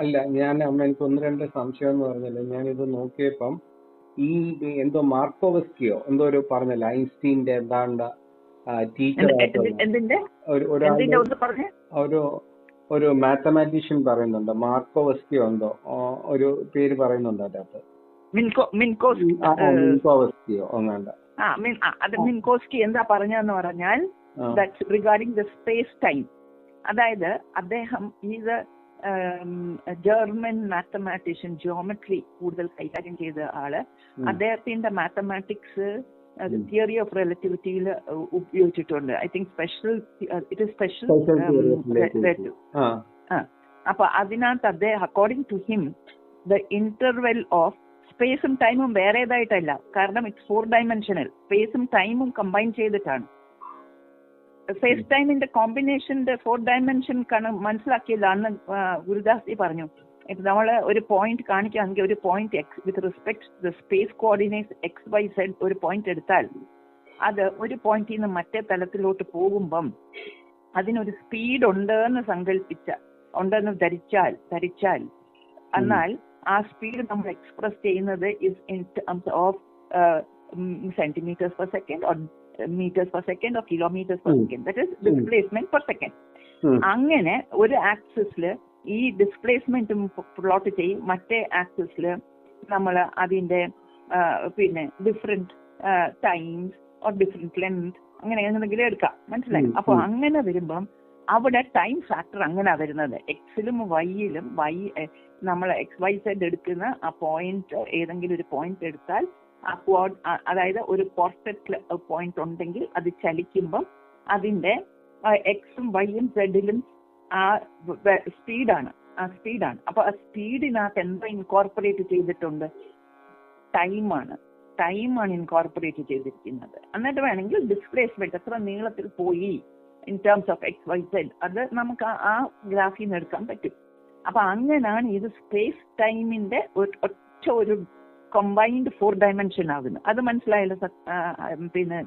അല്ല ഞാൻ അമ്മ എനിക്ക് ഒന്ന് രണ്ട് സംശയം എന്ന് പറഞ്ഞില്ല? ഞാൻ ഇത് നോക്കിയപ്പം ഈ എന്തോ മാർക്കോവസ്കിയോ എന്തോ ഒരു പറഞ്ഞല്ലോ ഐൻസ്റ്റീന്റെ എന്താണ്ട് ടീച്ചർ ഒരു ഒരു മാത്തമാറ്റീഷ്യൻ പറയുന്നുണ്ട് മാർക്കോവസ്കിയോ എന്തോ ഒരു പേര് പറയുന്നുണ്ട് അതിനകത്ത്. മിൻകോവസ്കിയോ ഒന്നാണ്ട്. മിൻകോസ്കി എന്താ പറഞ്ഞെന്ന് പറഞ്ഞാൽ റിഗാർഡിംഗ് ദ സ്പേസ് ടൈം. അതായത് അദ്ദേഹം ഈസ് ജർമ്മൻ മാത്തമാറ്റീഷ്യൻ ജിയോമെട്രി കൂടുതൽ കൈകാര്യം ചെയ്ത ആൾ. അദ്ദേഹത്തിന്റെ മാത്തമാറ്റിക്സ് തിയറി ഓഫ് റിലേറ്റിവിറ്റിയിൽ ഉപയോഗിച്ചിട്ടുണ്ട്. I think special it is special അപ്പൊ അതിനകത്ത് അദ്ദേഹം according to him the interval of സ്പേസും ടൈമും വേറേതായിട്ടല്ല. കാരണം ഇറ്റ്സ് ഫോർ ഡയമെൻഷനൽ സ്പേസും ടൈമും കമ്പൈൻ ചെയ്തിട്ടാണ്. സ്പേസ് ടൈമിന്റെ കോമ്പിനേഷന്റെ ഫോർ ഡയമെൻഷൻ മനസ്സിലാക്കിയില്ല അന്ന് ഗുരുദാസ് ഗുരുദാസ് പറഞ്ഞു. ഇപ്പൊ നമ്മൾ ഒരു പോയിന്റ് കാണിക്കുകയാണെങ്കിൽ ഒരു point X with respect the space coordinates X Y Z ഒരു പോയിന്റ് എടുത്താൽ അത് ഒരു പോയിന്റിൽ നിന്ന് മറ്റേ തലത്തിലോട്ട് പോകുമ്പം അതിനൊരു സ്പീഡ് ഉണ്ട് എന്ന് സങ്കല്പിച്ച ഉണ്ടെന്ന് ധരിച്ചാൽ ധരിച്ചാൽ എന്നാൽ ആ സ്പീഡ് നമ്മൾ എക്സ്പ്രസ് ചെയ്യുന്നത് is in terms of centimetres per second metres per second or kilometres per. Second that is displacement per second. അങ്ങനെ ഒരു ആക്സിസിൽ ഈ ഡിസ്പ്ലേസ്മെന്റും പ്ലോട്ട് ചെയ്യും മറ്റേ ആക്സിസിൽ നമ്മൾ അതിന്റെ പിന്നെ different times or different length അങ്ങനെ എന്തെങ്കിലും എടുക്കാം. മനസ്സിലായി? ഉം, അപ്പൊ ഉം. അങ്ങനെ വരുമ്പം അവിടെ ടൈം ഫാക്ടർ അങ്ങനെ വരുന്നത്. എക്സിലും വൈയിലും വൈ നമ്മൾ എക്സ് വൈ സെഡ് എടുക്കുന്ന ആ പോയിന്റ് ഏതെങ്കിലും ഒരു പോയിന്റ് എടുത്താൽ ആ quad- അതായത് ഒരു പെർഫെക്റ്റ് പോയിന്റ് ഉണ്ടെങ്കിൽ അത് ചലിക്കുമ്പം അതിന്റെ എക്സും വൈയും സെഡിലും ആ സ്പീഡാണ് ആ സ്പീഡാണ് അപ്പൊ ആ സ്പീഡിനകത്ത് എന്താ ഇൻകോർപ്പറേറ്റ് ചെയ്തിട്ടുണ്ട്? ടൈമാണ് ടൈമാണ് ഇൻകോർപ്പറേറ്റ് ചെയ്തിരിക്കുന്നത്. എന്നിട്ട് വേണമെങ്കിൽ ഡിസ്പ്ലേസ്മെന്റ് എത്ര നീളത്തിൽ പോയി in terms of X Y Z അത് നമുക്ക് ആ ഗ്രാഫിൽ നിന്ന് എടുക്കാൻ പറ്റും. അപ്പൊ അങ്ങനെയാണ് ഇത് സ്പേസ് ടൈമിന്റെ ഒറ്റ ഒരു കമ്പൈൻഡ് ഫോർ ഡയമെൻഷൻ ആകുന്നു അത് മനസ്സിലായല്ലോ ആ, ആ, പിന്നെ.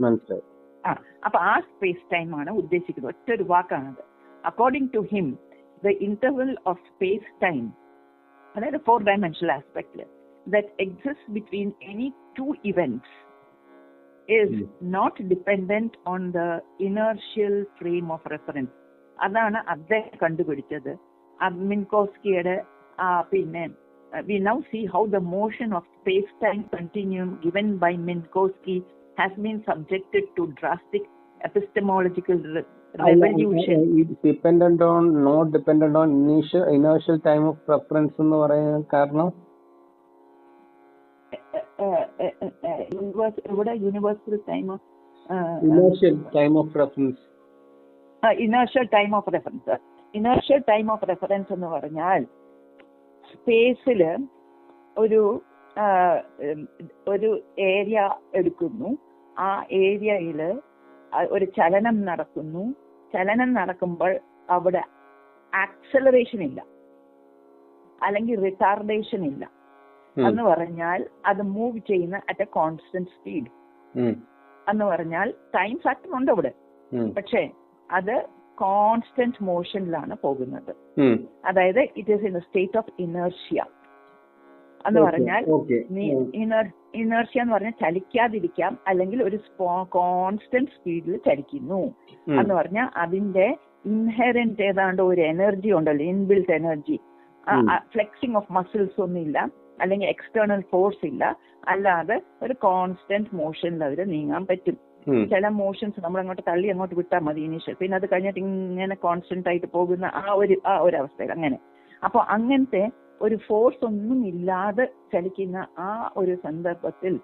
മനസ്സിലായി ആ അപ്പൊ ആ സ്പേസ് ടൈം ആണ് ഉദ്ദേശിക്കുന്നത്. ഒറ്റ ഒരു വാക്കാണത്. According to him the interval of space time അതായത് four dimensional ആസ്പെക്ടിൽ that exist between any two events is not not on the the frame of reference അതാണ് അദ്ദേഹം കണ്ടുപിടിച്ചത്. മിൻകോസ്കിയുടെ പിന്നെ we now see how the motion of space time continuum given by Minkowski has been subjected to drastic epistemological revolution dependent on not dependent on initial inertial time of reference എന്ന് പറയുന്ന കാരണം ഇവിടെ universal time inertial time of reference inertial time of reference inertial time of reference എന്ന് പറഞ്ഞാൽ സ്പേസിൽ ഒരു ഒരു area എടുക്കുന്നു. ആ ഏരിയയിൽ ഒരു ചലനം നടക്കുന്നു. ചലനം നടക്കുമ്പോൾ അവിടെ ആക്സലറേഷൻ ഇല്ല. അല്ലെങ്കിൽ റിട്ടാർഡേഷൻ ഇല്ല. എന്ന് പറഞ്ഞാൽ അത് മൂവ് ചെയ്യുന്ന അറ്റ് എ കോൺസ്റ്റന്റ് സ്പീഡ് എന്ന് പറഞ്ഞാൽ ടൈം ഫാക്ടർ ഉണ്ട് അവിടെ. പക്ഷേ അത് കോൺസ്റ്റന്റ് മോഷനിലാണ് പോകുന്നത്. അതായത് it is in state of inertia എന്ന് പറഞ്ഞാൽ ഇനേർഷ്യ എന്ന് പറഞ്ഞാൽ ചലിക്കാതിരിക്കാം അല്ലെങ്കിൽ ഒരു കോൺസ്റ്റന്റ് സ്പീഡിൽ ചലിക്കുന്നു. എന്ന് പറഞ്ഞാൽ അതിന്റെ ഇൻഹെറന്റ് ഏതാണ്ട് ഒരു എനർജി ഉണ്ടല്ലോ inbuilt energy flexing of muscles ഒന്നും ഇല്ല അല്ലെങ്കിൽ എക്സ്റ്റേണൽ ഫോഴ്സ് ഇല്ല അല്ലാതെ ഒരു കോൺസ്റ്റന്റ് മോഷനിൽ അവർ നീങ്ങാൻ പറ്റും. ചില മോഷൻസ് നമ്മൾ അങ്ങോട്ട് തള്ളി അങ്ങോട്ട് വിട്ടാൽ മതി ഇനീഷ്യൽ. പിന്നെ അത് കഴിഞ്ഞിട്ട് ഇങ്ങനെ കോൺസ്റ്റന്റ് ആയിട്ട് പോകുന്ന ആ ഒരു ആ ഒരു അവസ്ഥയിൽ അങ്ങനെ. അപ്പോൾ അങ്ങനത്തെ ഒരു ഫോഴ്സ് ഒന്നും ഇല്ലാതെ ചലിക്കുന്ന ആ ഒരു സന്ദർഭത്തിൽ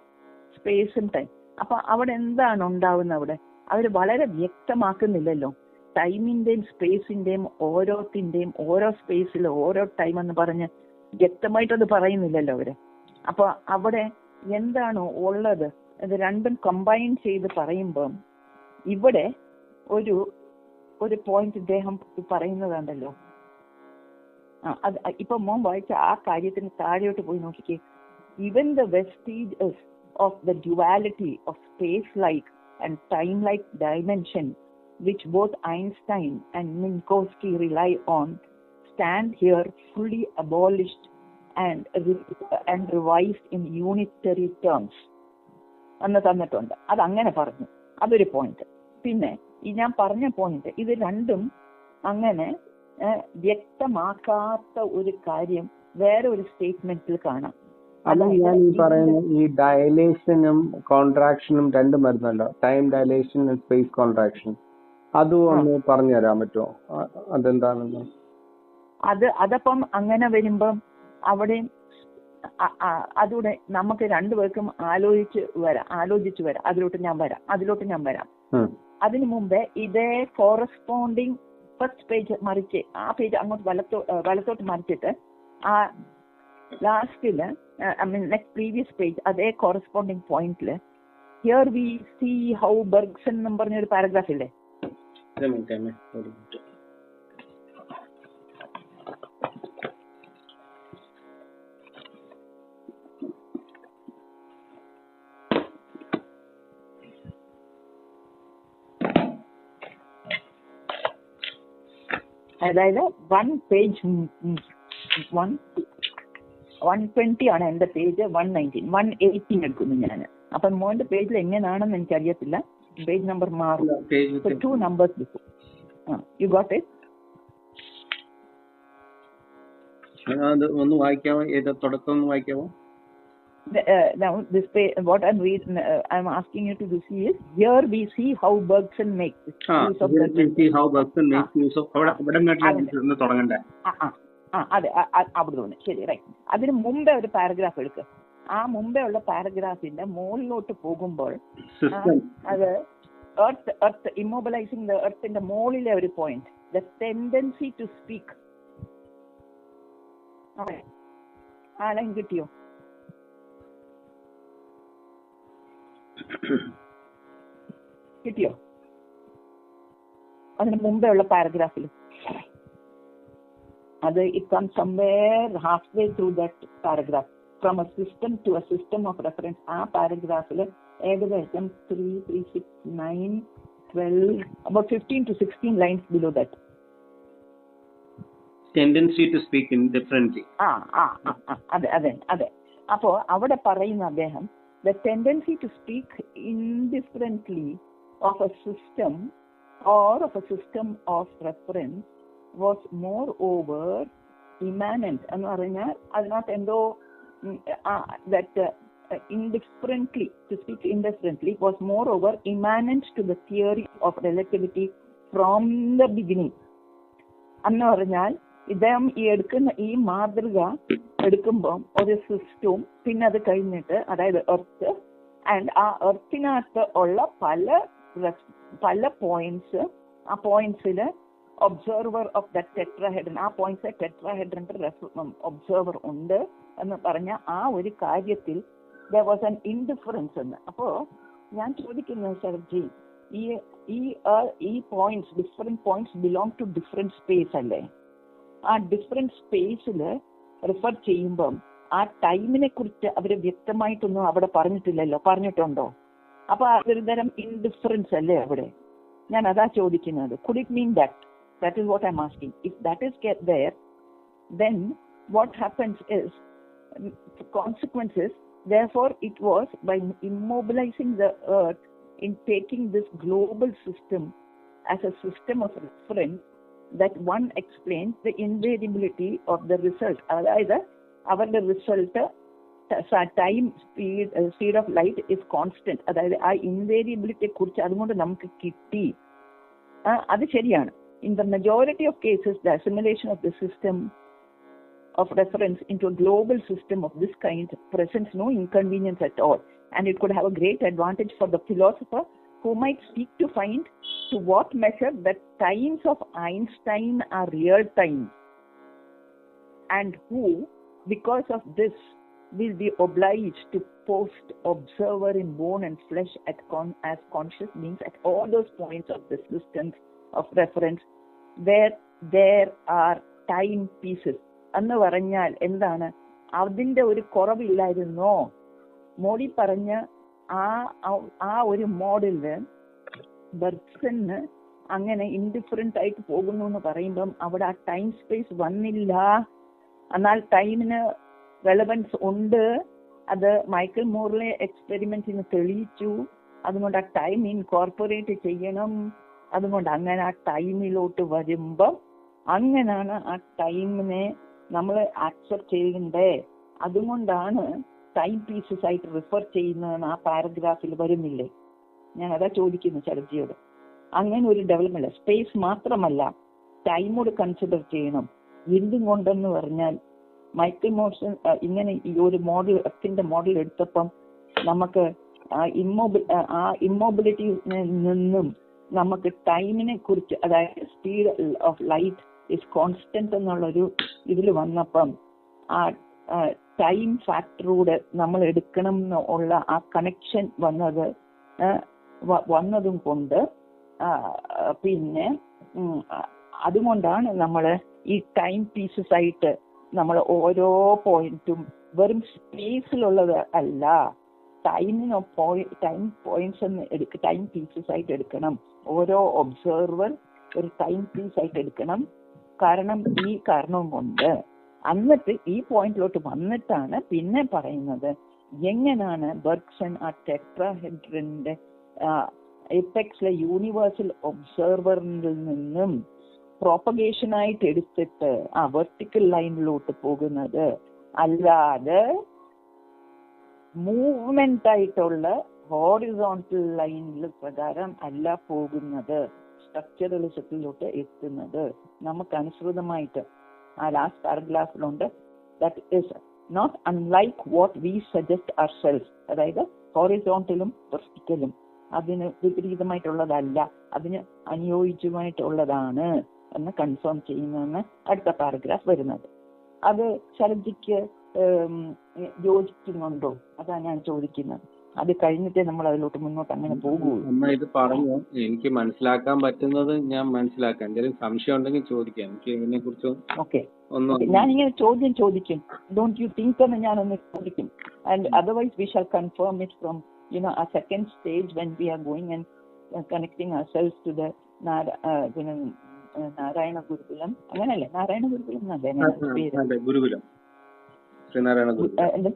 സ്പേസും ടൈം അപ്പൊ അവിടെ എന്താണ് ഉണ്ടാവുന്നത് അവിടെ? അവർ വളരെ വ്യക്തമാക്കുന്നില്ലല്ലോ. ടൈമിന്റെയും സ്പേസിന്റെയും ഓരോത്തിന്റെയും ഓരോ സ്പേസിൽ ഓരോ ടൈം എന്ന് പറഞ്ഞ് വ്യക്തമായിട്ടത് പറയുന്നില്ലല്ലോ അവർ. അപ്പൊ അവിടെ എന്താണോ ഉള്ളത്? ഇത് രണ്ടും കമ്പൈൻ ചെയ്ത് പറയുമ്പം ഇവിടെ ഒരു ഒരു പോയിന്റ് ഇദ്ദേഹം പറയുന്നതുണ്ടല്ലോ ആ അത് ഇപ്പൊ മോൻ വായിച്ച ആ കാര്യത്തിന് താഴെയോട്ട് പോയി നോക്കിക്കേ. Even the vestige of the duality of space like and time like dimension which both Einstein and Minkowski rely on stand here fully abolished and re- and revised in unitary terms. എന്ന് തന്നിട്ടുണ്ട്. അതങ്ങനെ പറഞ്ഞു. അതൊരു point പിന്നെ ഈ ഞാൻ പറഞ്ഞ point ഇത് രണ്ടും അങ്ങനെ വ്യക്തമാക്കാത്ത ഒരു കാര്യം വേറെ ഒരു സ്റ്റേറ്റ്മെന്റിൽ കാണാം. അതായത് ഞാൻ ഈ പറയുന്ന ഈ ഡയലേഷനും കോൺട്രാക്ഷനും രണ്ടും വരുന്നല്ലോ ടൈം ഡയലേഷൻ സ്പേസ് കോൺട്രാക്ഷൻ അതും ഒന്ന് പറഞ്ഞു തരാൻ പറ്റുമോ? അതെന്താണെന്ന്? അത് അതപ്പം അങ്ങനെ വരുമ്പം അവിടെ അ- അ- നമുക്ക് രണ്ടുപേർക്കും ആലോചിച്ച് വരാം ആലോചിച്ച് വരാം. അതിലോട്ട് ഞാൻ വരാം അതിലോട്ട് ഞാൻ വരാം. അതിനു മുമ്പേ ഇതേ കോറസ്പോണ്ടിങ് ഫസ്റ്റ് പേജ് മറിച്ച് ആ പേജ് അങ്ങോട്ട് വലത്തോ വലത്തോട്ട് മറിച്ചിട്ട് ആ ലാസ്റ്റിൽ I mean next previous page അതേ കോറസ്പോണ്ടിങ് പോയിന്റിൽ here we see how Bergson എന്നും പറഞ്ഞൊരു പാരഗ്രാഫ് ഇല്ലേ? അതായത് one page one one twenty ആണ് എന്റെ page one nineteen one eighteen എടുക്കുന്നു ഞാൻ. അപ്പൊ മോന്റെ പേജിൽ എങ്ങനെയാണെന്ന് എനിക്ക് അറിയത്തില്ല പേജ് നമ്പർ മാറും two numbers before you got it ഒന്ന് വായിക്കാമോ? ഏത് തുടക്കം ഒന്ന് വായിക്കാമോ? Uh, now this page, what I'm read, uh, I'm asking you to do see is here we see how Bergson makes ആ use of here we see how Bergson makes ah, use of അവിടെ തുടങ്ങണ്ടേ? ആ ആ ആ അതെ അവിടെ തോന്നി ശരി right അതിന് മുമ്പേ ഒരു പാരഗ്രാഫ് എടുക്കുക ആ മുമ്പേ ഉള്ള പാരഗ്രാഫിന്റെ മുകളിലോട്ട് പോകുമ്പോൾ അത് എർത്ത് എർത്ത് ഇമ്മോബിലൈസിംഗ് ദ എർത്തിന്റെ മുകളിലെ ഒരു point the tendency to speak ആ ലൈൻ കിട്ടിയോ? കിട്ടിയോ? അതിന് മുമ്പേ ഉള്ള പാരഗ്രാഫിൽ അത് it come somewhere half way through that paragraph from a system to a system of reference ആ പാരഗ്രാഫിൽ ഏകദേശം three three six nine twelve about fifteen to sixteen lines below that tendency to speak in ആ, ആ, അതെ അതെ അതെ. അപ്പോ അവിടെ പറയുന്ന അദ്ദേഹം the tendency to speak indifferently of a system or of a system of reference was moreover immanent എന്ന് പറഞ്ഞാൽ അതിനകത്ത് എന്തോ that indifferently to speak indifferently was moreover immanent to the theory of relativity from the beginning എന്ന് പറഞ്ഞാൽ ഇദ്ദേഹം ഈ എടുക്കുന്ന ഈ മാതൃക എടുക്കുമ്പോൾ ഒരു സിസ്റ്റവും പിന്നെ അത് കഴിഞ്ഞിട്ട് അതായത് എർത്ത് ആൻഡ് ആ എർത്തിനകത്ത് ഉള്ള പല പല പോയിന്റ്സ് ആ പോയിന്റ്സിൽ ഒബ്സർവർ ഓഫ് ദ ടെട്രാഹെഡ്രൻ ആ പോയിന്റ്സ് ടെട്രാഹെഡ്രന്റെ ഒബ്സർവർ ഉണ്ട് എന്ന് പറഞ്ഞ ആ ഒരു കാര്യത്തിൽ ദ വാസ് ആൻ ഇൻഡിഫറൻസ് എന്ന്. അപ്പോ ഞാൻ ചോദിക്കുന്നത് സർജി ഈ ഈ points different points belong to different space അല്ലേ? ആ ഡിഫറെന്റ് സ്പേസിൽ റിഫർ ചെയ്യുമ്പം ആ ടൈമിനെ കുറിച്ച് അവർ വ്യക്തമായിട്ടൊന്നും അവിടെ പറഞ്ഞിട്ടില്ലല്ലോ. പറഞ്ഞിട്ടുണ്ടോ? അപ്പൊ അതൊരു തരം ഇൻഡിഫറൻസ് അല്ലേ അവിടെ? ഞാൻ അതാ ചോദിക്കുന്നത്. Could it mean that that is what I am if that is there then what happens is consequences therefore it was by immobilizing the earth in taking this global system as a system of reference that one explains the invariability of the result അതായത് അവരുടെ result time speed speed of light is constant അതായത് ആ ഇൻവേരിയബിലിറ്റിയെ കുറിച്ച് അതുകൊണ്ട് നമുക്ക് കിട്ടി ആ, അത് ശരിയാണ് in the majority of cases the assimilation of the system of reference into a global system of this kind presents no inconvenience at all, and it could have a great advantage for the philosopher who might seek to find to what measure the times of Einstein are real times, and who, because of this, will be obliged to post observer in bone and flesh at con- as conscious beings at all those points of the systems of reference where there are time pieces എന്ന് പറഞ്ഞാൽ എന്താണ് അതിന്റെ ഒരു കുറവില്ലായിരുന്നോ മോഡി പറഞ്ഞ ആ ആ- ആ ഒരു മോഡലില് ബർഗ്സന് അങ്ങനെ ഇൻഡിഫറെന്റ് ആയിട്ട് പോകുന്നു എന്ന് പറയുമ്പം അവിടെ ആ ടൈം സ്പേസ് വന്നില്ല. എന്നാൽ ടൈമിന് റെലവൻസ് ഉണ്ട്. അത് മൈക്കിൾ മോറിലെ എക്സ്പെരിമെന്റിന് തെളിയിച്ചു. അതുകൊണ്ട് ആ ടൈം ഇൻകോർപ്പറേറ്റ് ചെയ്യണം. അതുകൊണ്ട് അങ്ങനെ ആ ടൈമിലോട്ട് വരുമ്പം അങ്ങനാണ് ആ ടൈമിനെ നമ്മൾ ആക്സെപ്റ്റ് ചെയ്യണ്ടേ. അതുകൊണ്ടാണ് ടൈം പീസസ് ആയിട്ട് റിഫർ ചെയ്യുന്നതെന്ന് ആ പാരഗ്രാഫിൽ വരുന്നില്ലേ. ഞാൻ അതാ ചോദിക്കുന്നു ചരജിയോട് അങ്ങനെ ഒരു ഡെവലപ്മെന്റ് സ്പേസ് മാത്രമല്ല ടൈമോട് കൺസിഡർ ചെയ്യണം. എന്തും കൊണ്ടെന്ന് പറഞ്ഞാൽ മൈക്കിൾ മോഡ്സൺ ഇങ്ങനെ ഈ ഒരു മോഡൽ എർത്തിന്റെ മോഡൽ എടുത്തപ്പം നമുക്ക് ഇമ്മോബി ആ ഇമ്മോബിലിറ്റി നിന്നും നമുക്ക് ടൈമിനെ കുറിച്ച് അതായത് speed of light is constant എന്നുള്ളൊരു ഇതിൽ വന്നപ്പം ആ ടൈം ഫാക്ടറോട് നമ്മൾ എടുക്കണം എന്നുള്ള ആ കണക്ഷൻ വന്നത് വന്നതും കൊണ്ട് പിന്നെ അതുകൊണ്ടാണ് നമ്മൾ ഈ ടൈം പീസസ് ആയിട്ട് നമ്മൾ ഓരോ പോയിന്റും വെറും സ്പേസിലുള്ളത് അല്ല. ടൈമിനോ ടൈം പോയിന്റ്സ് എന്ന് എടുക്ക ടൈം പീസസ് ആയിട്ട് എടുക്കണം. ഓരോ ഒബ്സർവർ ഒരു ടൈം പീസ് ആയിട്ട് എടുക്കണം. കാരണം ഈ കാരണം കൊണ്ട്. എന്നിട്ട് ഈ പോയിന്റിലോട്ട് വന്നിട്ടാണ് പിന്നെ പറയുന്നത്. എങ്ങനെയാണ് ബർഗ്സൺ ആ ടെട്രാഹെഡ്രന്റെ എപ്പെക്സിലെ യൂണിവേഴ്സൽ ഒബ്സർവറിൽ നിന്നും പ്രോപ്പഗേഷനായിട്ട് എടുത്തിട്ട് ആ വെർട്ടിക്കൽ ലൈനിലോട്ട് പോകുന്നത് അല്ലാതെ മൂവ്മെന്റ് ആയിട്ടുള്ള ഹോറിസോണ്ടൽ ലൈനിൽ പ്രകാരം അല്ല പോകുന്നത്. സ്ട്രക്ചറലിസത്തിലോട്ട് എത്തുന്നത്. നമുക്ക് അനുസൃതമായിട്ട് ആ last പാരഗ്രാഫിലുണ്ട് that is not unlike what we suggest our self അതായത് ഹോറിസോണ്ടലും വെർട്ടിക്കലും അതിന് വിപരീതമായിട്ടുള്ളതല്ല. അതിന് അനുയോജ്യമായിട്ടുള്ളതാണ് എന്ന് കൺഫേം ചെയ്യുന്നതെന്ന് അടുത്ത പാരഗ്രാഫ് വരുന്നത്. അത് ശരജിക്ക് യോജിക്കുന്നുണ്ടോ? അതാ ഞാൻ ചോദിക്കുന്നത്. അത് കഴിഞ്ഞിട്ടേ നമ്മൾ അതിലോട്ട് മുന്നോട്ട് അങ്ങനെ പോകുള്ളൂ അമ്മ ഇത് പറഞ്ഞു. എനിക്ക് മനസ്സിലാക്കാൻ പറ്റുന്നത് ഞാൻ മനസ്സിലാക്കാം. എന്തെങ്കിലും സംശയം ഉണ്ടെങ്കിൽ ചോദിക്കാം. എനിക്ക് ഇതിനെ കുറിച്ച് ഓക്കെ ഞാൻ ഞാനിങ്ങനെ ചോദ്യം ചോദിക്കും. ഡോണ്ട് യു തിങ്ക് എന്ന് ഞാനൊന്ന് ചോദിക്കും. And otherwise we shall confirm it from you know, our second stage when we are going and connecting our cells to the പിന്നെ uh, നാരായണ ഗുരുകുലം അങ്ങനെയല്ലേ നാരായണ ഗുരുകുലം എന്നല്ലേ ആ, അതിന്റെ ആ, പേര് ഗുരുകുലം. ശ്രീനാരായണ ഗുരുകുലം. uh,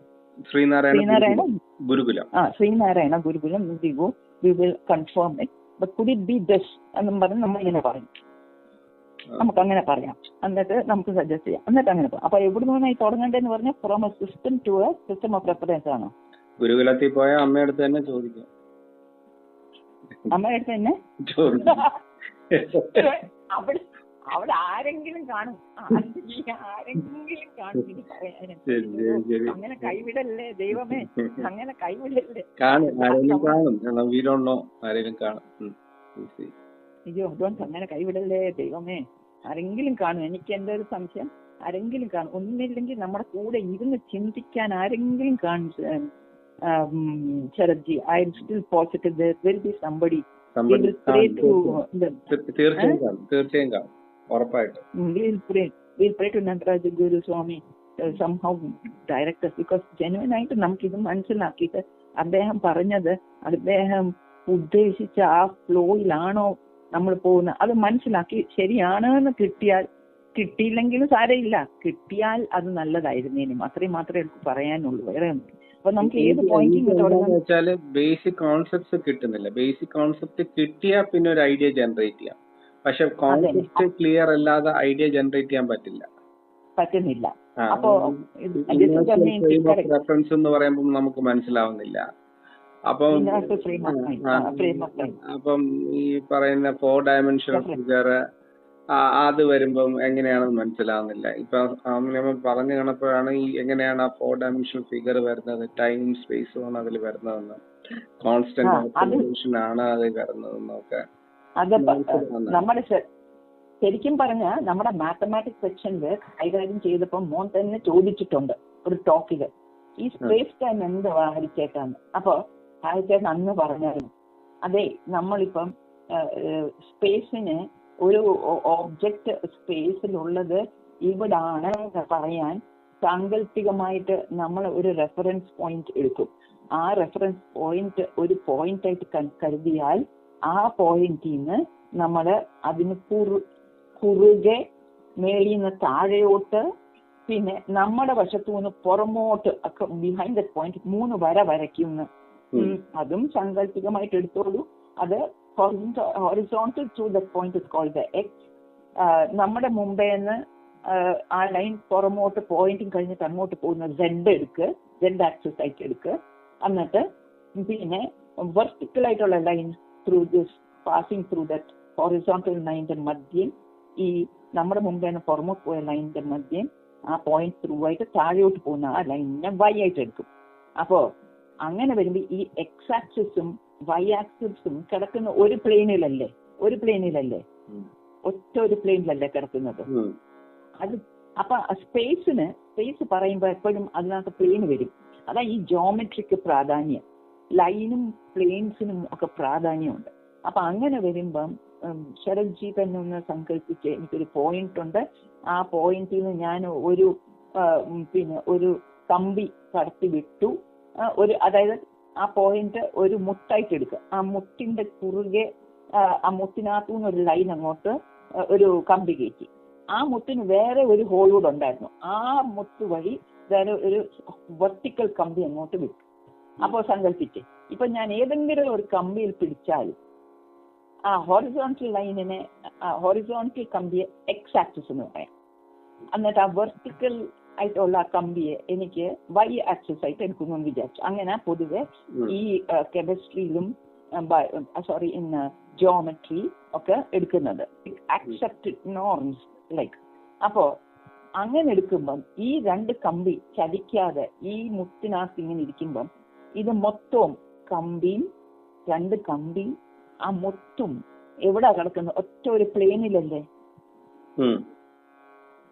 ശ്രീനാരായണ ഗുരുകുലം. ഗുരുകുലം. ആ Sreenarayana Gurukulam we go we will confirm it but could it be thus എന്നും പറഞ്ഞ് നമ്മൾ ഇങ്ങനെ പറയും. നമുക്ക് അങ്ങനെ പറയാം. എന്നിട്ട് നമുക്ക് സജസ്റ്റ് ചെയ്യാം. എന്നിട്ട് അങ്ങനെ പറയാം അപ്പൊ എവിടെ നിന്നാണ് തുടങ്ങേണ്ടതെന്ന് പറഞ്ഞാൽ from a system to a system of reference ആണോ? ഗുരുകുലത്തിൽ പോയ അമ്മയടുത്ത് തന്നെ ചോദിക്കാം. അമ്മയുടെ അടുത്ത് തന്നെ? ചോദിക്കാം. അവിടെ അവിടെ ആരെങ്കിലും കാണും. ആരെങ്കിലും കാണും. ശരി ശരി അങ്ങനെ കൈവിടല്ലേ ദൈവമേ? അങ്ങനെ കൈവിടല്ലേ. അയ്യോ ഡോണ്ട് അങ്ങനെ കൈവിടല്ലേ ദൈവമേ? ആരെങ്കിലും കാണും. എനിക്ക് എന്റെ ഒരു സംശയം? ആരെങ്കിലും കാണും. ഒന്നില്ലെങ്കിൽ നമ്മുടെ കൂടെ ഇരുന്ന് ചിന്തിക്കാൻ ആരെങ്കിലും കാണും Sarathji I am still positive will be somebody Somebody. Somebody കാണും. ഉറപ്പായിട്ടും. We'll pray. We'll pray to Nataraja Guru Swami somehow direct us because genuine ആയിട്ട് നമുക്ക് ഇത് മനസ്സിലാക്കിയിട്ട് അദ്ദേഹം പറഞ്ഞത് അദ്ദേഹം ഉദ്ദേശിച്ച ആ ഫ്ലോയിലാണോ നമ്മൾ പോകുന്നത്. അത് മനസ്സിലാക്കി ശരിയാണ് എന്ന് കിട്ടിയാൽ കിട്ടിയില്ലെങ്കിലും സാരമില്ല. കിട്ടിയാൽ അത് നല്ലതായിരുന്നേനും അത്രയും മാത്രമേ എനിക്ക് പറയാനുള്ളൂ. വേറെ ഒന്നും അപ്പൊ നമുക്ക് ഏത് പോയിന്റിൽ ബേസിക് കോൺസെപ്റ്റ്സ് കിട്ടുന്നില്ല. ബേസിക് കോൺസെപ്റ്റ് കിട്ടിയാൽ പിന്നെ ഒരു ഐഡിയ ജനറേറ്റ് ചെയ്യാം. പക്ഷെ കോൺസെപ്റ്റ് ക്ലിയർ അല്ലാതെ ഐഡിയ ജനറേറ്റ് ചെയ്യാൻ പറ്റില്ല. പറ്റുന്നില്ല. അപ്പോ. റെഫറൻസ് എന്ന് പറയുമ്പോൾ നമുക്ക് മനസ്സിലാവുന്നില്ല. അപ്പം. അപ്പം ഈ പറയുന്ന ഫോർ ഡയമെൻഷണൽ Reference. ഫിഗർ അത് വരുമ്പം എങ്ങനെയാണെന്ന് മനസ്സിലാവുന്നില്ല. ഇപ്പൊ നമ്മൾ പറഞ്ഞു കണപ്പോഴാണ് ഈ എങ്ങനെയാണ് ആ ഫോർ ഡയമെൻഷൻ ഫിഗർ വരുന്നത് ടൈം സ്പേസും ആണ് അതിൽ വരുന്നതെന്ന്. കോൺസ്റ്റന്റ് ആക്സിലറേഷൻ ആണ് അതിൽ വരുന്നതെന്നൊക്കെ. നമ്മുടെ ശരിക്കും പറഞ്ഞ നമ്മുടെ മാത്തമാറ്റിക്സ് സെക്ഷനിൽ കൈകാര്യം ചെയ്തപ്പോൾ മോൻ തന്നെ ചോദിച്ചിട്ടുണ്ട് ഒരു ടോക്കിൽ ഈ സ്പേസ് ടൈം എന്തുവാ ഹരിച്ചേട്ടാന്ന് അപ്പൊ ഹരിച്ചേട്ടൻ അന്ന് പറഞ്ഞായിരുന്നു. അതെ നമ്മളിപ്പം സ്പേസിന് ഒരു ഓബ്ജക്റ്റ് സ്പേസിലുള്ളത് ഇവിടാണ് പറയാൻ സാങ്കല്പികമായിട്ട് നമ്മൾ ഒരു റെഫറൻസ് പോയിന്റ് എടുക്കും. ആ റെഫറൻസ് പോയിന്റ് ഒരു പോയിന്റ് ആയിട്ട് കരുതിയാൽ ആ പോയിന്റിൽ നിന്ന് നമ്മൾ അതിന് കുറു കുറുകെ മേളിൽ നിന്ന് താഴെയോട്ട് പിന്നെ നമ്മുടെ വശത്തു നിന്ന് പുറമോട്ട് ഒക്കെ ബിഹൈൻഡ് ദ പോയിന്റ് മൂന്ന് വര വരയ്ക്കുന്നു അതും സാങ്കല്പികമായിട്ട് എടുത്തോളൂ. അത് horizontal to the point is called the X നമ്മുടെ മുമ്പേ നിന്ന് ആ ലൈൻ പുറമോട്ട് പോയിന്റും കഴിഞ്ഞിട്ട് അങ്ങോട്ട് പോകുന്ന സെഡ് എടുക്കുക സെഡ് ആക്സസ് ആയിട്ട് എടുക്കുക എന്നിട്ട് പിന്നെ വെർട്ടിക്കൽ ആയിട്ടുള്ള line through this passing through that horizontal ലൈനിന്റെ മധ്യം ഈ നമ്മുടെ മുമ്പേ നിന്ന് പുറമോട്ട് പോയ ലൈനിന്റെ മധ്യം ആ പോയിന്റ് ത്രൂ ആയിട്ട് താഴോട്ട് പോകുന്ന ആ ലൈനിനെ വൈ ആയിട്ട് എടുക്കും. അപ്പോ അങ്ങനെ വരുമ്പോൾ ഈ എക്സ് ആക്സിസും വൈ ആക്സിസും കിടക്കുന്ന ഒരു പ്ലെയിനിലല്ലേ ഒരു പ്ലെയിനിലല്ലേ ഒറ്റ ഒരു പ്ലെയിനിലല്ലേ കിടക്കുന്നത്? അത് അപ്പൊ സ്പേസിന് സ്പേസ് പറയുമ്പോൾ എപ്പോഴും അതിനകത്ത് പ്ലെയിൻ വരും. അതാ ഈ ജോമെട്രിക്ക് പ്രാധാന്യം. ലൈനും പ്ലെയിൻസിനും ഒക്കെ പ്രാധാന്യമുണ്ട്. അപ്പൊ അങ്ങനെ വരുമ്പം ശരത്ജി തന്നെ ഒന്ന് സങ്കല്പിച്ച് എനിക്കൊരു പോയിന്റ് ഉണ്ട്. ആ പോയിന്റിൽ നിന്ന് ഞാൻ ഒരു പിന്നെ ഒരു കമ്പി കടത്തി വിട്ടു ഒരു അതായത് ആ പോയിന്റ് ഒരു മുട്ടായിട്ട് എടുക്കുക. ആ മുട്ടിന്റെ കുറുകെ ആ, മുട്ടിനകത്തു നിന്നൊരു നിന്ന് ഒരു ലൈൻ അങ്ങോട്ട് ഒരു കമ്പി കയറ്റി. ആ മുട്ടിന് വേറെ ഒരു ഹോൾ കൂടെ ഉണ്ടായിരുന്നു. ആ മുട്ട് വഴി വേറെ ഒരു വെർട്ടിക്കൽ കമ്പി അങ്ങോട്ട് വിട്ടു. അപ്പോൾ സങ്കല്പിച്ച് ഇപ്പൊ ഞാൻ ഏതെങ്കിലും ഒരു കമ്പിയിൽ പിടിച്ചാൽ ആ ഹോറിസോണ്ടൽ ലൈനിനെ ഹോറിസോണ്ടൽ കമ്പിയെ എക്സ് ആക്സിസ് എന്ന് പറയാം. എന്നിട്ട് ആ വെർട്ടിക്കൽ ആയിട്ടുള്ള കമ്പിയെ എനിക്ക് വൈ ആക്സസ് ആയിട്ട് എടുക്കുന്നു എന്ന് വിചാരിച്ചു. അങ്ങനെ പൊതുവെ ഈ കെമിസ്ട്രിയിലും സോറി ഇൻ ജോമെട്രി ഒക്കെ എടുക്കുന്നത്. ആക്സെപ്റ്റഡ് നോർംസ് ലൈക്ക് അപ്പോ അങ്ങനെ എടുക്കുമ്പം ഈ രണ്ട് കമ്പി ചലിക്കാതെ ഈ മുത്തിനകത്ത് ഇങ്ങനെ ഇരിക്കുമ്പം ഇത് മൊത്തവും കമ്പിയും രണ്ട് കമ്പി ആ മൊത്തം എവിടാ കിടക്കുന്നത്? ഒറ്റ ഒരു പ്ലെയിനിലല്ലേ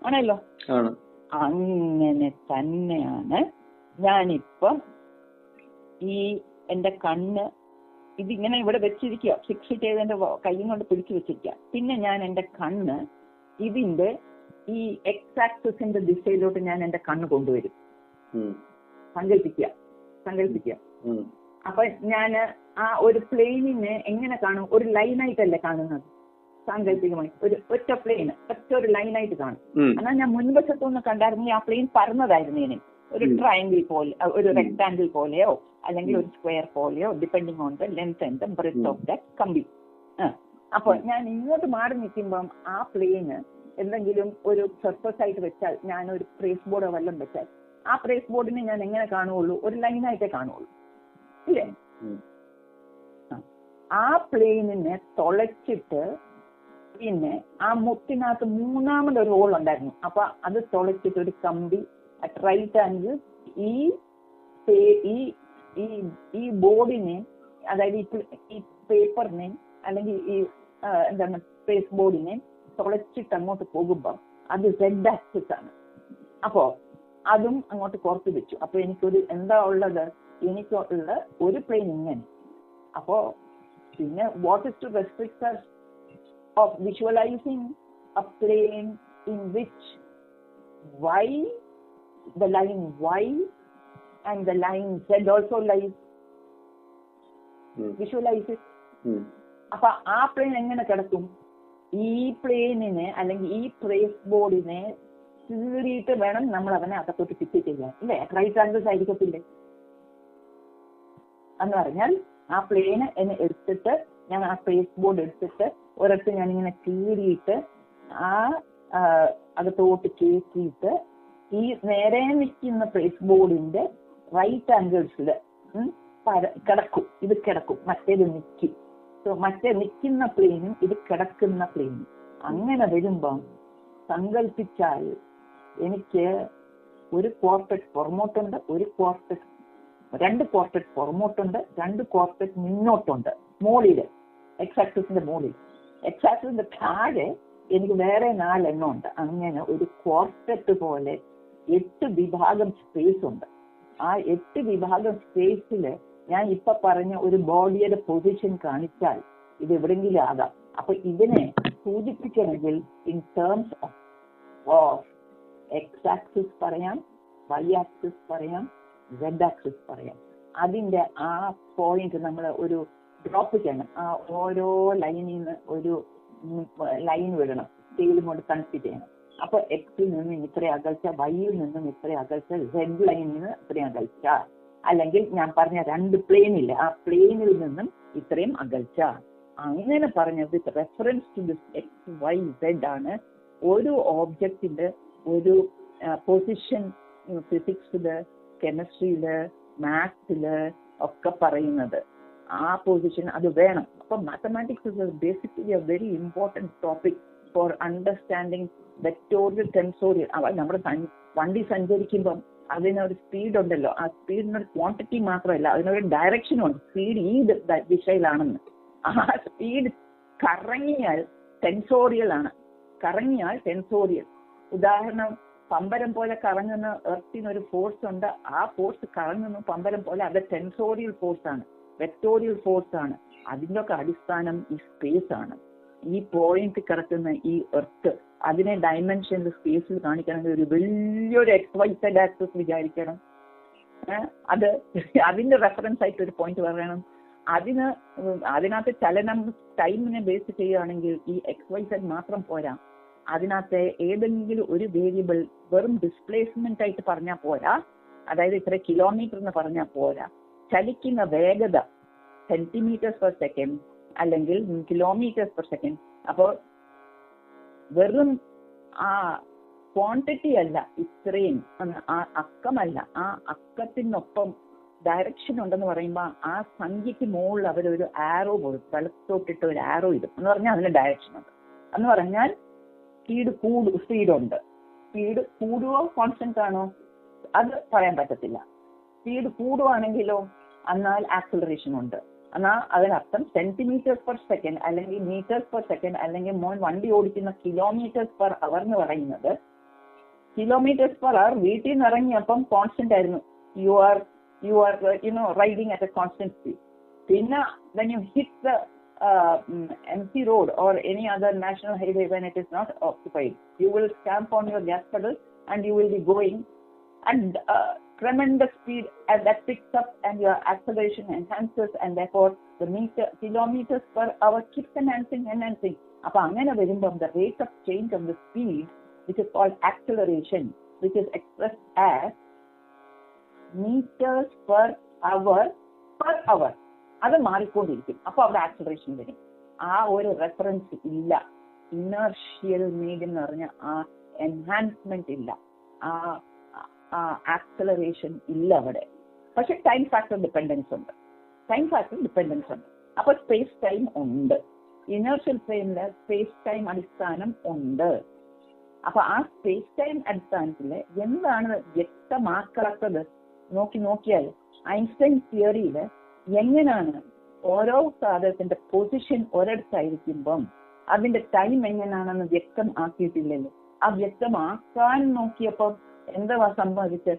ആണല്ലോ? ആണ്. അങ്ങനെ തന്നെയാണ്. ഞാനിപ്പം ഈ എന്റെ കണ്ണ് ഇതിങ്ങനെ ഇവിടെ വെച്ചിരിക്കുക. ഫിക്സ് ചെയ്ത് എന്റെ കൈയും കൊണ്ട് പിടിച്ചു വെച്ചിരിക്കുക. പിന്നെ ഞാൻ എന്റെ കണ്ണ് ഇതിന്റെ ഈ എക്സ് ആക്സിന്റെ ദിശയിലോട്ട് ഞാൻ എന്റെ കണ്ണ് കൊണ്ടുവരും. സങ്കല്പിക്കുക. സങ്കല്പിക്കുക. അപ്പൊ ഞാൻ ആ ഒരു പ്ലെയിനിനെ എങ്ങനെ കാണും? ഒരു ലൈനായിട്ടല്ലേ കാണുന്നത്? സാങ്കല്പികമായി. ഒരു ഒറ്റ പ്ലെയിൻ ഒറ്റ ഒരു ലൈനായിട്ട് കാണും. എന്നാൽ ഞാൻ മുൻവശത്തുനിന്ന് കണ്ടായിരുന്നെങ്കിൽ ആ പ്ലെയിൻ പറന്നതായിരുന്നേനെ ഒരു ഉം. ട്രയാങ്കിൾ പോലെ ഒരു റെക്ടാങ്കിൾ പോലെയോ അല്ലെങ്കിൽ ഒരു സ്ക്വയർ പോലെയോ depending on the length and the breadth of the കമ്പി. അപ്പൊ ഞാൻ ഇങ്ങോട്ട് മാറി നിൽക്കുമ്പം ആ പ്ലെയിന് എന്തെങ്കിലും ഒരു സർഫസ് ആയിട്ട് വെച്ചാൽ ഞാൻ ഒരു പ്രേസ് ബോർഡോ വല്ലതും വെച്ചാൽ ആ പ്രേസ് ബോർഡിനെ ഞാൻ എങ്ങനെ കാണുകയുള്ളൂ? ഒരു ലൈനായിട്ടേ കാണുകയുള്ളൂ. ഇല്ലേ? ആ. ആ പ്ലെയിനിനെ തുളച്ചിട്ട് പിന്നെ ആ മുത്തിനകത്ത് മൂന്നാമത് ഒരു ഹോൾ ഉണ്ടായിരുന്നു. അപ്പൊ അത് തുളച്ചിട്ട് ഒരു കമ്പി അറ്റ് റൈറ്റ് ആംഗിൾ ഈ ഈ ഈ ബോർഡിനെ അതായത് ഈ പേപ്പറിനെ അല്ലെങ്കിൽ ഈ എന്താണ് സ്പേസ് ബോർഡിനെ തുളച്ചിട്ട് അങ്ങോട്ട് പോകുമ്പോൾ അത് റെഡ് ആക്സിസ് ആണ്. അപ്പോ അതും അങ്ങോട്ട് കോർത്ത് വെച്ചു. അപ്പൊ എനിക്കൊരു എന്താ ഉള്ളത്? എനിക്കുള്ള ഒരു പ്ലെയിൻ ഇങ്ങനെ. അപ്പോ പിന്നെ what is to restrict of visualizing a plane in which y, the line y and the line z also lies. Visualize it. അപ്പൊ ആ പ്ലെയിൻ എങ്ങനെ കിടക്കും? ഈ പ്ലെയിനിനെ അല്ലെങ്കിൽ ഈ പ്രേസ് ബോർഡിനെ കീറിയിട്ട് വേണം നമ്മൾ അവനെ അകത്തോട്ട് ഫിറ്റ് ചെയ്യാൻ. ഇല്ലേ? റൈറ്റ് ആംഗിൾസ് ആയിരിക്കത്തില്ലേ? എന്ന് പറഞ്ഞാൽ ആ പ്ലെയിന് എന്നെ എടുത്തിട്ട് ഞാൻ ആ ഫേസ് ബോർഡ് എടുത്തിട്ട് ഒരിടത്ത് ഞാൻ ഇങ്ങനെ കീറിയിട്ട് ആ അകത്തോട്ട് കേറ്റിയിട്ട് ഈ നേരെ നിൽക്കുന്ന ഫേസ് ബോർഡിന്റെ റൈറ്റ് ആംഗിൾസിൽ കിടക്കും. ഇത് കിടക്കും. മറ്റേത് നിൽക്കും സോ മറ്റേ നിൽക്കുന്ന പ്ലെയിനും ഇത് കിടക്കുന്ന പ്ലെയിനും അങ്ങനെ വരുമ്പം സങ്കല്പിച്ചാൽ എനിക്ക് ഒരു കോർപ്പറ്റ് പുറമോട്ടുണ്ട് ഒരു കോർപ്പറ്റ് രണ്ട് കോർപ്പറ്റ് പുറമോട്ടുണ്ട് രണ്ട് കോർപ്പറ്റ് മുന്നോട്ടുണ്ട് മോളിൽ എക്സ് ആക്സിന്റെ മുകളിൽ എക്സ് ആക്സിന്റെ താഴെ എനിക്ക് വേറെ നാലെണ്ണം ഉണ്ട്. അങ്ങനെ ഒരു ക്വാർട്ടറ്റ് പോലെ എട്ട് വിഭാഗം സ്പേസ് ഉണ്ട്. ആ എട്ട് വിഭാഗം സ്പേസിൽ ഞാൻ ഇപ്പൊ പറഞ്ഞ ഒരു ബോഡിയുടെ പൊസിഷൻ കാണിച്ചാൽ ഇത് എവിടെങ്കിലും ആകാം. അപ്പൊ ഇതിനെ സൂചിപ്പിക്കണമെങ്കിൽ in terms of X axis പറയാം വൈ ആക്സിസ് പറയാം സെഡ് ആക്സിസ് പറയാം. അതിന്റെ ആ പോയിന്റ് നമ്മൾ ഒരു ഡ്രോപ്പ് ചെയ്യണം. ആ ഓരോ ലൈനിൽ നിന്ന് ഒരു ലൈൻ വിടണം. സ്കെയിലും കൊണ്ട് കണക്ട് ചെയ്യണം. അപ്പൊ എക്സിൽ നിന്നും ഇത്ര അകൽച്ച വൈയിൽ നിന്നും ഇത്ര അകൽച്ച സെഡ് ലൈനിൽ നിന്ന് ഇത്രയും അകൽച്ച. അല്ലെങ്കിൽ ഞാൻ പറഞ്ഞ രണ്ട് പ്ലെയിനില്ല ആ പ്ലെയിനിൽ നിന്നും ഇത്രയും അകൽച്ച. അങ്ങനെ പറഞ്ഞത് reference to this X Y Z ആണ്. ഒരു ഓബ്ജക്റ്റിന്റെ ഒരു പൊസിഷൻ ഫിസിക്സിൽ കെമിസ്ട്രിയിൽ മാത്സിൽ ഒക്കെ പറയുന്നത്. ആ പൊസിഷൻ അത് വേണം. അപ്പൊ mathematics is basically a very important topic for understanding vectorial tensorial സഞ്ച- വണ്ടി സഞ്ചരിക്കുമ്പം അതിനൊരു സ്പീഡ് ഉണ്ടല്ലോ. ആ സ്പീഡിനൊരു ക്വാണ്ടിറ്റി മാത്രമല്ല അതിനൊരു ഡയറക്ഷനും ഉണ്ട്. സ്പീഡ് ഈ ദിശയിലാണെന്ന്. ആ സ്പീഡ് കറങ്ങിയാൽ ടെൻസോറിയൽ ആണ്. കറങ്ങിയാൽ ടെൻസോറിയൽ ഉദാഹരണം പമ്പരം പോലെ കറങ്ങുന്ന എർത്തിനൊരു ഫോഴ്സ് ഉണ്ട്. ആ ഫോഴ്സ് കറങ്ങുന്നു പമ്പരം പോലെ അത് ടെൻസോറിയൽ ഫോഴ്സ് ആണ്. വെക്ടോറിയൽ ഫോഴ്സ് ആണ്. അതിന്റെ ഒക്കെ അടിസ്ഥാനം ഈ സ്പേസ് ആണ്. ഈ പോയിന്റ് കിടക്കുന്ന ഈ എർത്ത് അതിനെ ഡയമെൻഷനിൽ സ്പേസിൽ കാണിക്കണമെങ്കിൽ ഒരു വലിയൊരു എക്സ് വൈ സെഡ് ആക്സസ് വിചാരിക്കണം? അത് അതിന്റെ റെഫറൻസ് ആയിട്ട് ഒരു പോയിന്റ് പറയണം. അതിന് അതിനകത്ത് ചലനം ടൈമിനെ ബേസ് ചെയ്യുകയാണെങ്കിൽ ഈ എക്സ് വൈ സെഡ് മാത്രം പോരാ. അതിനകത്ത് ഏതെങ്കിലും ഒരു വേരിയബിൾ വെറും ഡിസ്പ്ലേസ്മെന്റ് ആയിട്ട് പറഞ്ഞാൽ പോരാ. അതായത് ഇത്ര കിലോമീറ്റർ എന്ന് പറഞ്ഞാൽ പോരാ. ചലിക്കുന്ന വേഗത സെന്റിമീറ്റേഴ്സ് പെർ സെക്കൻഡ് അല്ലെങ്കിൽ കിലോമീറ്റേഴ്സ് പെർ സെക്കൻഡ് അപ്പോൾ വെറും ആ ക്വാണ്ടിറ്റി അല്ല ഇത്രയും ആ അക്കമല്ല ആ അക്കത്തിനൊപ്പം ഡയറക്ഷൻ ഉണ്ടെന്ന് പറയുമ്പോൾ ആ സംഖ്യക്ക് മുകളിൽ അവരൊരു ആരോ പോലും വലത്തോട്ടിട്ട് ഒരു ആരോ ഇടും. എന്ന് പറഞ്ഞാൽ അതിന് ഡയറക്ഷൻ ഉണ്ട്. എന്ന് പറഞ്ഞാൽ സ്പീഡ് കൂടു സ്പീഡ് ഉണ്ട്. സ്പീഡ് കൂടുവോ കോൺസ്റ്റന്റ് ആണോ? അത് പറയാൻ പറ്റത്തില്ല. സ്പീഡ് കൂടുവാണെങ്കിലോ എന്നാൽ ആക്സിലറേഷൻ ഉണ്ട്. എന്നാൽ അതിനർത്ഥം സെന്റിമീറ്റേഴ്സ് പെർ സെക്കൻഡ് അല്ലെങ്കിൽ മീറ്റേഴ്സ് പെർ സെക്കൻഡ് അല്ലെങ്കിൽ മോൻ വണ്ടി ഓടിക്കുന്ന കിലോമീറ്റേഴ്സ് പെർ അവർ എന്ന് പറയുന്നത് കിലോമീറ്റേഴ്സ് പെർ അവർ വീട്ടിൽ നിന്ന് ഇറങ്ങിയപ്പം കോൺസ്റ്റന്റ് ആയിരുന്നു. You are you are you know riding at a constant speed പിന്നെ when you hit the M C road or any other national highway when it is not occupied you will stamp on your gas pedal and you will be going uh, tremendous speed that picks up and your acceleration enhances and therefore the meter kilometers per hour keeps enhancing enhancing. അപ്പൊ അങ്ങനെ വരുമ്പം the rate of change of the speed which is called acceleration which is expressed as meters per hour per hour അത് മാറിക്കൊണ്ടിരിക്കും അപ്പൊ അവിടെ acceleration വരും ആ ഒരു റെഫറൻസ് ഇല്ല ഇനർഷ്യൽ നീഡ് എന്ന് പറഞ്ഞ ആ എൻഹാൻസ്മെന്റ് ഇല്ല ആ ആക്സിലറേഷൻ ഇല്ല അവിടെ. പക്ഷെ ടൈം ഫാക്ടർ ഡിപ്പെൻഡൻസ് ഉണ്ട്. ടൈം ഫാക്ടർ ഡിപ്പെൻഡൻസ് ഉണ്ട്. അപ്പൊ സ്പേസ് ടൈം ഉണ്ട്. ഇനർഷ്യൽ ഫ്രെയിമിൽ സ്പേസ് ടൈം അടിസ്ഥാനം ഉണ്ട്. അപ്പൊ ആ സ്പേസ് ടൈം അടിസ്ഥാനത്തിൽ എന്താണ് വ്യക്തമാക്കാത്തത്? നോക്കി നോക്കിയാൽ ഐൻസ്റ്റൈൻ തിയറിയിൽ എങ്ങനെയാണ് ഓരോ സാധനത്തിന്റെ പൊസിഷൻ ഒരിടത്തായിരിക്കുമ്പം അതിന്റെ ടൈം എങ്ങനെയാണെന്ന് വ്യക്തം ആക്കിയിട്ടില്ലല്ലോ ആ വ്യക്തമാക്കാൻ നോക്കിയപ്പോൾ എന്താ സംഭവിച്ച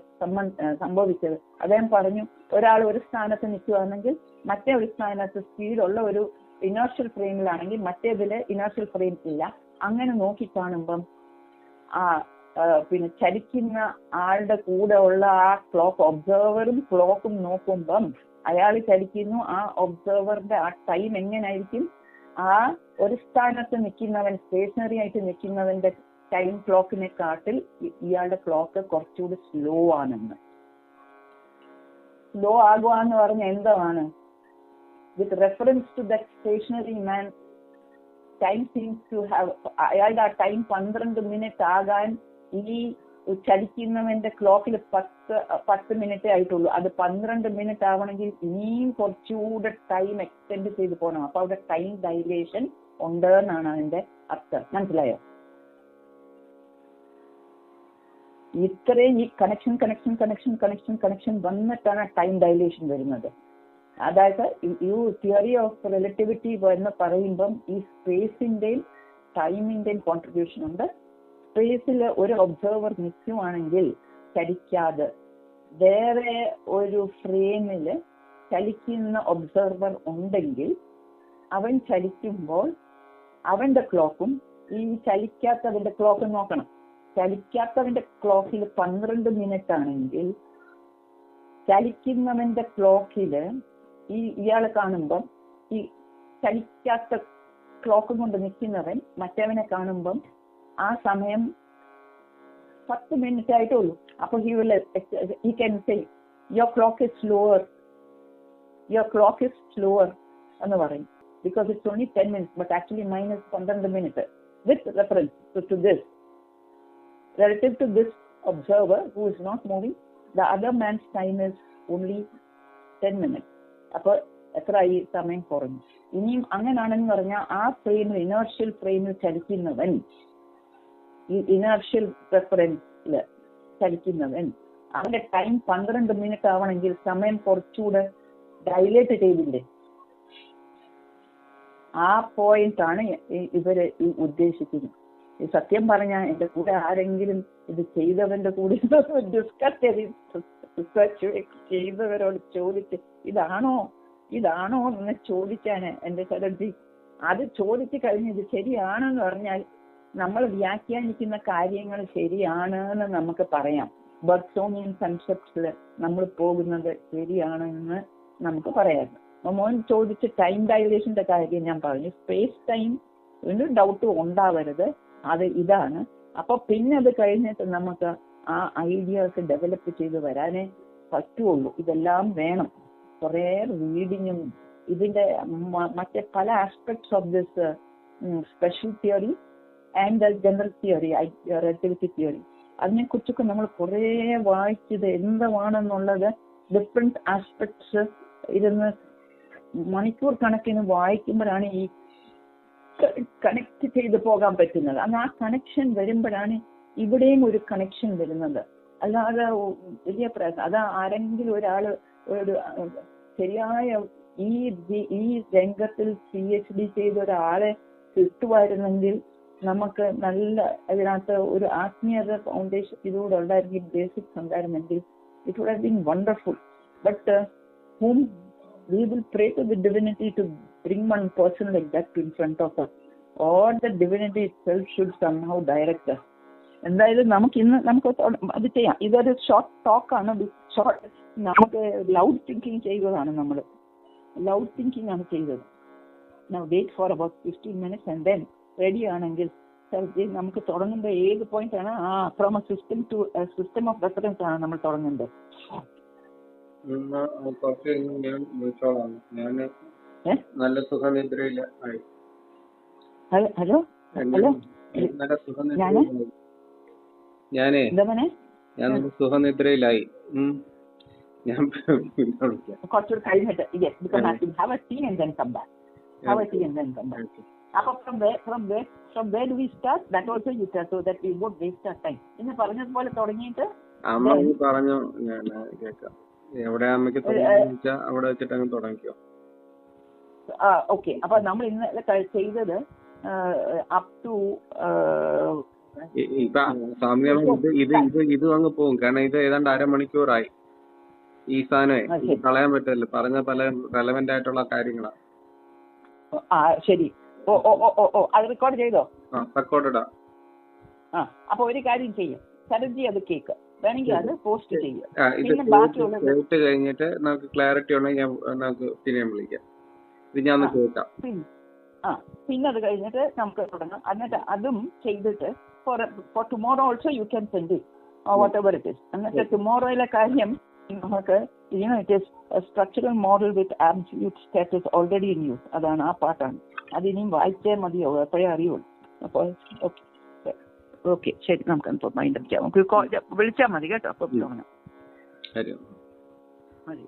സംഭവിച്ചത്? അദ്ദേഹം പറഞ്ഞു ഒരാൾ ഒരു സ്ഥാനത്ത് നിൽക്കുകയാണെങ്കിൽ മറ്റേ ഒരു സ്ഥാനത്ത് സ്പീഡുള്ള ഒരു ഇനോഷ്യൽ ഫ്രെയിമിലാണെങ്കിൽ മറ്റേതിൽ ഇനോഷ്യൽ ഫ്രെയിം ഇല്ല. അങ്ങനെ നോക്കി കാണുമ്പം ആ, പിന്നെ ചലിക്കുന്ന ആളുടെ കൂടെ ഉള്ള ആ ക്ലോക്ക് ഒബ്സർവറും ക്ലോക്കും നോക്കുമ്പം അയാൾ ചലിക്കുന്നു. ആ ഒബ്സർവറിന്റെ ആ ടൈം എങ്ങനായിരിക്കും? ആ ഒരു സ്ഥാനത്ത് നിൽക്കുന്നവൻ സ്റ്റേഷനറി ആയിട്ട് നിൽക്കുന്നവന്റെ ടൈം ക്ലോക്കിനെ കാട്ടിൽ ഇയാളുടെ ക്ലോക്ക് കുറച്ചുകൂടി സ്ലോ ആണെന്ന്. സ്ലോ ആകുക എന്ന് പറഞ്ഞ എന്താണ്? With reference to the stationary man time seems to have അയാളുടെ ആ ടൈം പന്ത്രണ്ട് മിനിറ്റ് ആകാൻ ഈ ചലിക്കുന്നവന്റെ ക്ലോക്കിൽ പത്ത് പത്ത് മിനിറ്റേ ആയിട്ടുള്ളൂ. അത് പന്ത്രണ്ട് മിനിറ്റ് ആവണമെങ്കിൽ ഇനിയും കുറച്ചുകൂടെ ടൈം എക്സ്റ്റെൻഡ് ചെയ്ത് പോകണം. അപ്പൊ അവിടെ ടൈം ഡൈലേഷൻ ഉണ്ട് എന്നാണ് അതിന്റെ അർത്ഥം. മനസ്സിലായോ? ഇത്രയും ഈ connection connection connection connection connection വന്നിട്ടാണ് ടൈം ഡൈലേഷൻ വരുന്നത്. അതായത് ഈ തിയറി ഓഫ് റിലേറ്റിവിറ്റി എന്ന് പറയുമ്പം ഈ സ്പേസിന്റെയും ടൈമിന്റെയും കോൺട്രിബ്യൂഷൻ ഉണ്ട്. സ്പേസിൽ ഒരു ഒബ്സർവർ നിൽക്കുവാണെങ്കിൽ ചലിക്കാതെ വേറെ ഒരു ഫ്രെയിമിൽ ചലിക്കുന്ന ഒബ്സർവർ ഉണ്ടെങ്കിൽ അവൻ ചലിക്കുമ്പോൾ അവന്റെ ക്ലോക്കും ഈ ചലിക്കാത്തവന്റെ ക്ലോക്കും നോക്കണം. ചലിക്കാത്തവന്റെ ക്ലോക്കിൽ പന്ത്രണ്ട് മിനിറ്റ് ആണെങ്കിൽ ചലിക്കുന്നവന്റെ ക്ലോക്കിൽ ഈ ഇയാളെ കാണുമ്പം ഈ ചലിക്കാത്ത ക്ലോക്ക് കൊണ്ട് നിൽക്കുന്നവൻ മറ്റവനെ കാണുമ്പം ആ സമയം പത്ത് മിനിറ്റ് ആയിട്ടേ ഉള്ളൂ അപ്പൊ he will he can say your clock is slower your clock is slower എന്ന് പറയും. Because it's only ten minutes but actually minus പന്ത്രണ്ട് minute with reference to this relative to this observer who is not moving, the other man's time is only 10 minutes. അപ്പോൾ എത്ര ഈ സമയം കുറഞ്ഞു. ഇനിയും അങ്ങനാണെന്ന് പറഞ്ഞാൽ ആ ഫ്രെയിമിൽ ഇനേർഷ്യൽ ഫ്രെയിമിൽ ചലിക്കുന്നവൻ ഈ ഇനേർഷ്യൽ പ്രിഫറൻസിൽ ചലിക്കുന്നവൻ അവന്റെ ടൈം പന്ത്രണ്ട് മിനിറ്റ് ആവണമെങ്കിൽ സമയം കുറച്ചുകൂടെ ഡൈലേറ്റ് ചെയ്തില്ലേ? ആ പോയിന്റ് ആണ് ഇവർ ഉദ്ദേശിക്കുന്നത്. സത്യം പറഞ്ഞാൽ എന്റെ കൂടെ ആരെങ്കിലും ഇത് ചെയ്തവന്റെ കൂടെ ഡിസ്കസ് ചെയ്തവരോട് ചോദിച്ച് ഇതാണോ? ഇതാണോ? എന്ന് ചോദിച്ചാണ് എന്റെ ചലർജി അത് ചോദിച്ചു കഴിഞ്ഞ് ഇത് ശരിയാണെന്ന് പറഞ്ഞാൽ നമ്മൾ വ്യാഖ്യാനിക്കുന്ന കാര്യങ്ങൾ ശരിയാണ് എന്ന് നമുക്ക് പറയാം. ബർസോമിയൻ കൺസെപ്റ്റിൽ നമ്മൾ പോകുന്നത് ശരിയാണെന്ന് നമുക്ക് പറയാം. മോൻ ചോദിച്ച ടൈം ഡയലേഷന്റെ കാര്യം ഞാൻ പറഞ്ഞു. സ്പേസ് ടൈം ഒരു ഡൗട്ട് ഉണ്ടാവരുത്. അത് ഇതാണ്. അപ്പൊ പിന്നെ അത് കഴിഞ്ഞിട്ട് നമുക്ക് ആ ഐഡിയാസ് ഡെവലപ്പ് ചെയ്ത് വരാനേ പറ്റുള്ളൂ. ഇതെല്ലാം വേണം. കുറെ റീഡിങ്ങും ഇതിന്റെ മറ്റേ പല aspects of this special theory and general theory relativity theory അതിനെ കുറിച്ചൊക്കെ നമ്മൾ കുറേ വായിച്ചത് എന്താണെന്നുള്ളത് ഡിഫറെന്റ് ആസ്പെക്ട്സ് ഇരുന്ന് മണിക്കൂർ കണക്കിന് വായിക്കുമ്പോഴാണ് ഈ കണക്ട് ചെയ്ത് പോകാൻ പറ്റുന്നത്. അന്ന് ആ കണക്ഷൻ വരുമ്പോഴാണ് ഇവിടെയും ഒരു കണക്ഷൻ വരുന്നത്. അല്ലാതെ വലിയ പ്രയാസം. അത് ആരെങ്കിലും ഒരാൾ ഒരു ശരിയായ ഈ ഈ രംഗത്തിൽ പി എച്ച് ഡി ചെയ്ത ഒരാളെ കിട്ടുമായിരുന്നെങ്കിൽ നമുക്ക് നല്ല അതിനകത്ത് ഒരു ആത്മീയത ഫൗണ്ടേഷൻ ഇതുകൂടെ ഉണ്ടായിരുന്നെങ്കിൽ ബേസിക്സ് ഉണ്ടായിരുന്നെങ്കിൽ it would have been wonderful but whom we will pray to the divinity to bring one person like that in front of us. Or the divinity itself should somehow direct us. എന്തായാലും നമുക്ക് ഇന്ന് നമുക്ക് അത് ചെയ്യാം ഇതൊരു short talk ആണ് short നമുക്ക് loud thinking ചെയ്തതാണ് നമ്മൾ ലൗഡ് തിങ്കിങ് ആണ് ചെയ്തത് wait for about fifteen minutes and then ready ആണെങ്കിൽ നമുക്ക് തുടങ്ങുമ്പോൾ ഏത് പോയിന്റ് ആണ് ആ from a system to system of reference ആണ് നമ്മൾ തുടങ്ങുന്നത് ഞാൻ ഞാൻ? നല്ല സുഖനിദ്രയില്ല ഹലോ? ഹലോ? നല്ല ഞാൻ? ഞാനേ ഞാൻ സുഖം സുഖനിദ്രയിലായി. ഞാൻ പിന്നെ വിളിക്കാം. കുറച്ചുകൂടി കഴിഞ്ഞിട്ട്. Yes because have a tea and then come back have a tea and then come back അപ്പൊ from from from do we start that also you start so that we won't waste our time ഇന്ന് പറഞ്ഞതുപോലെ തുടങ്ങിയിട്ട് അമ്മ പറഞ്ഞു ഞാൻ കേൾക്കാം. എവിടെ അമ്മയ്ക്ക് തോന്നുന്നു അവിടെ വെച്ചിട്ട് അങ്ങ് തുടങ്ങിക്കോ. ഓക്കെ അപ്പൊ നമ്മൾ ഇന്ന് ചെയ്തത് അപ് ടു ഇത് ഇത് ഇത് അങ്ങ് പോകും. കാരണം ഇത് ഏതാണ്ട് അരമണിക്കൂറായി. ഈ സാധനമേ. കളയാൻ പറ്റില്ല പറഞ്ഞ പല റെലവെന്റ് ആയിട്ടുള്ള കാര്യങ്ങളാ. ശരി. ഓ ഓ ഓ ഓ അത് റെക്കോർഡ് ചെയ്തോ? റെക്കോർഡാ ആ അപ്പൊ ഒരു കാര്യം ചെയ്യും. ശരജി അത് കേക്ക്. വേണമെങ്കിൽ അത് പോസ്റ്റ് ചെയ്യും കഴിഞ്ഞിട്ട് നമുക്ക് ക്ലാരിറ്റി ഉണ്ടെങ്കിൽ ഞാൻ നമുക്ക് പിന്നെയും വിളിക്കാം. ഇത് ഞാൻ ആ. കേൾക്കാം. പിന്നെ ആ പിന്നെ അത് കഴിഞ്ഞിട്ട് നമുക്ക് തുടങ്ങാം. എന്നിട്ട് അതും ചെയ്തിട്ട് for for tomorrow also you can send whatever it is എന്നിട്ട് ടുമോറോയിലെ കാര്യം നമുക്ക് you know it is structural model with absolute status already in use അതാണ് ആ പാട്ടാണ്. അത് ഇനിയും വായിച്ചേ മതിയോ? എപ്പോഴേ അറിയുള്ളൂ. അപ്പോൾ ഓക്കെ ഓക്കെ ശരി. നമുക്ക് മൈൻഡ് അടിക്കാം. നമുക്ക് വിളിച്ചാൽ മതി കേട്ടോ. അപ്പോൾ തുടങ്ങാം ശരി. മതി.